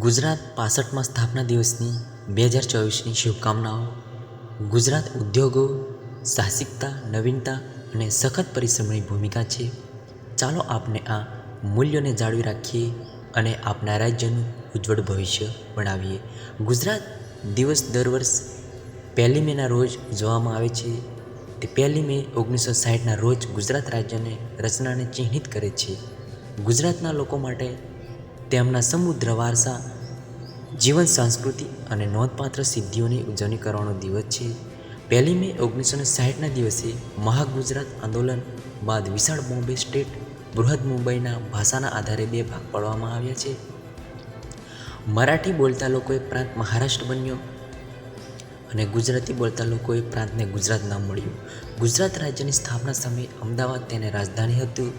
ગુજરાત પાસઠમાં સ્થાપના દિવસની બે હજાર ચોવીસની શુભકામનાઓ. ગુજરાત ઉદ્યોગો, સાહસિકતા, નવીનતા અને સખત પરિશ્રમની ભૂમિકા છે. ચાલો આપણે આ મૂલ્યોને જાળવી રાખીએ અને આપણા રાજ્યનું ઉજ્જવળ ભવિષ્ય બનાવીએ. ગુજરાત દિવસ દર વર્ષ પહેલી મેના રોજ ઉજવવામાં આવે છે. તે પહેલી મે ઓગણીસો સાઠના રોજ ગુજરાત રાજ્યને રચનાને ચિહ્નિત કરે છે. ગુજરાતના લોકો માટે તેમના સમુદ્ર વારસા, જીવન સંસ્કૃતિ અને નોંધપાત્ર સિદ્ધિઓની ઉજવણી કરવાનો દિવસ છે. પહેલી મે ઓગણીસો ને સાઠના દિવસે મહાગુજરાત આંદોલન બાદ વિશાળ બોમ્બે સ્ટેટ બૃહદ મુંબઈના ભાષાના આધારે બે ભાગ પાડવામાં આવ્યા છે. મરાઠી બોલતા લોકોએ પ્રાંત મહારાષ્ટ્ર બન્યો અને ગુજરાતી બોલતા લોકોએ પ્રાંતને ગુજરાત નામ મળ્યું. ગુજરાત રાજ્યની સ્થાપના સમયે અમદાવાદ તેને રાજધાની હતું.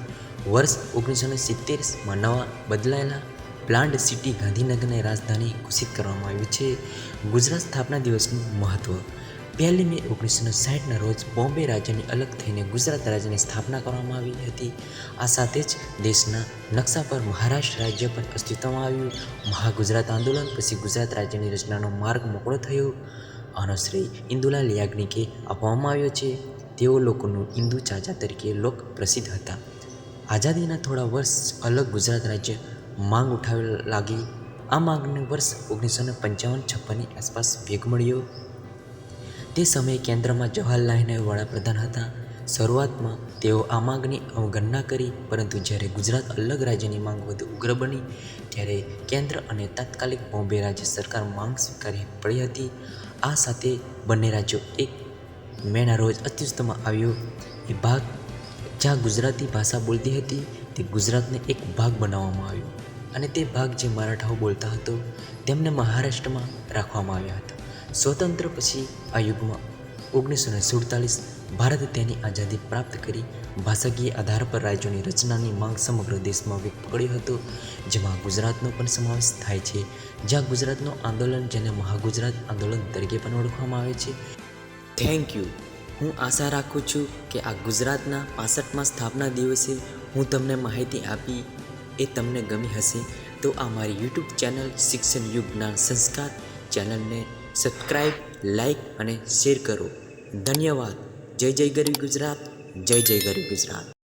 વર્ષ ઓગણીસો ને સિત્તેરમાં નવા બદલાયેલા પ્લાન્ડ સિટી ગાંધીનગરને રાજધાની ઘોષિત કરવામાં આવ્યું છે. ગુજરાત સ્થાપના દિવસનું મહત્ત્વ પહેલી મે ઓગણીસો સાઠના રોજ બોમ્બે રાજ્યની અલગ થઈને ગુજરાત રાજ્યની સ્થાપના કરવામાં આવી હતી. આ સાથે જ દેશના નકશા પર મહારાષ્ટ્ર રાજ્ય પણ અસ્તિત્વમાં આવ્યું. મહાગુજરાત આંદોલન પછી ગુજરાત રાજ્યની રચનાનો માર્ગ મોકળો થયો. આનો શ્રેય ઇન્દુલાલ યાજ્ઞિકે આપવામાં આવ્યો છે. તેઓ લોકોનું ઇન્દુ ચાચા તરીકે લોક પ્રસિદ્ધ હતા. આઝાદીના થોડા વર્ષ અલગ ગુજરાત રાજ્ય માંગ ઉઠાવવા લાગી. આ માંગને વર્ષ ઓગણીસો ને પંચાવન છપ્પનની આસપાસ વેગ મળ્યો. તે સમયે કેન્દ્રમાં જવાહરલાલ નહેરુ વડાપ્રધાન હતા. શરૂઆતમાં તેઓ આ માંગની અવગણના કરી, પરંતુ જ્યારે ગુજરાત અલગ રાજ્યની માંગ વધુ ઉગ્ર બની, ત્યારે કેન્દ્ર અને તાત્કાલિક બોમ્બે રાજ્ય સરકાર માંગ સ્વીકારી પડી હતી. આ સાથે બંને રાજ્યો એક મેના રોજ અસ્તિત્વમાં આવ્યો. એ ભાગ જ્યાં ગુજરાતી ભાષા બોલતી હતી, તે ગુજરાતને એક ભાગ બનાવવામાં આવ્યો અને તે ભાગ જે મરાઠાઓ બોલતા હતો, તેમને મહારાષ્ટ્રમાં રાખવામાં આવ્યા હતા. સ્વતંત્ર પછી આ યુગમાં ઓગણીસો ને સુડતાલીસ ભારતે તેની આઝાદી પ્રાપ્ત કરી, ભાષાકીય આધાર પર રાજ્યોની રચનાની માંગ સમગ્ર દેશમાં વેગ પકડ્યો હતો, જેમાં ગુજરાતનો પણ સમાવેશ થાય છે, જ્યાં ગુજરાતનું આંદોલન જેને મહાગુજરાત આંદોલન તરીકે પણ ઓળખવામાં આવે છે. થેન્ક યુ હું આશા રાખું છું કે આ ગુજરાતના પાસઠમાં સ્થાપના દિવસે હું તમને માહિતી આપી એ તમને ગમી હશે. તો આ મારી યુટ્યુબ ચેનલ શિક્ષણ યુગના સંસ્કાર ચેનલને સબસ્ક્રાઈબ લાઈક અને શેર કરો. ધન્યવાદ. જય જય ગરી ગુજરાત. જય જય ગરી ગુજરાત.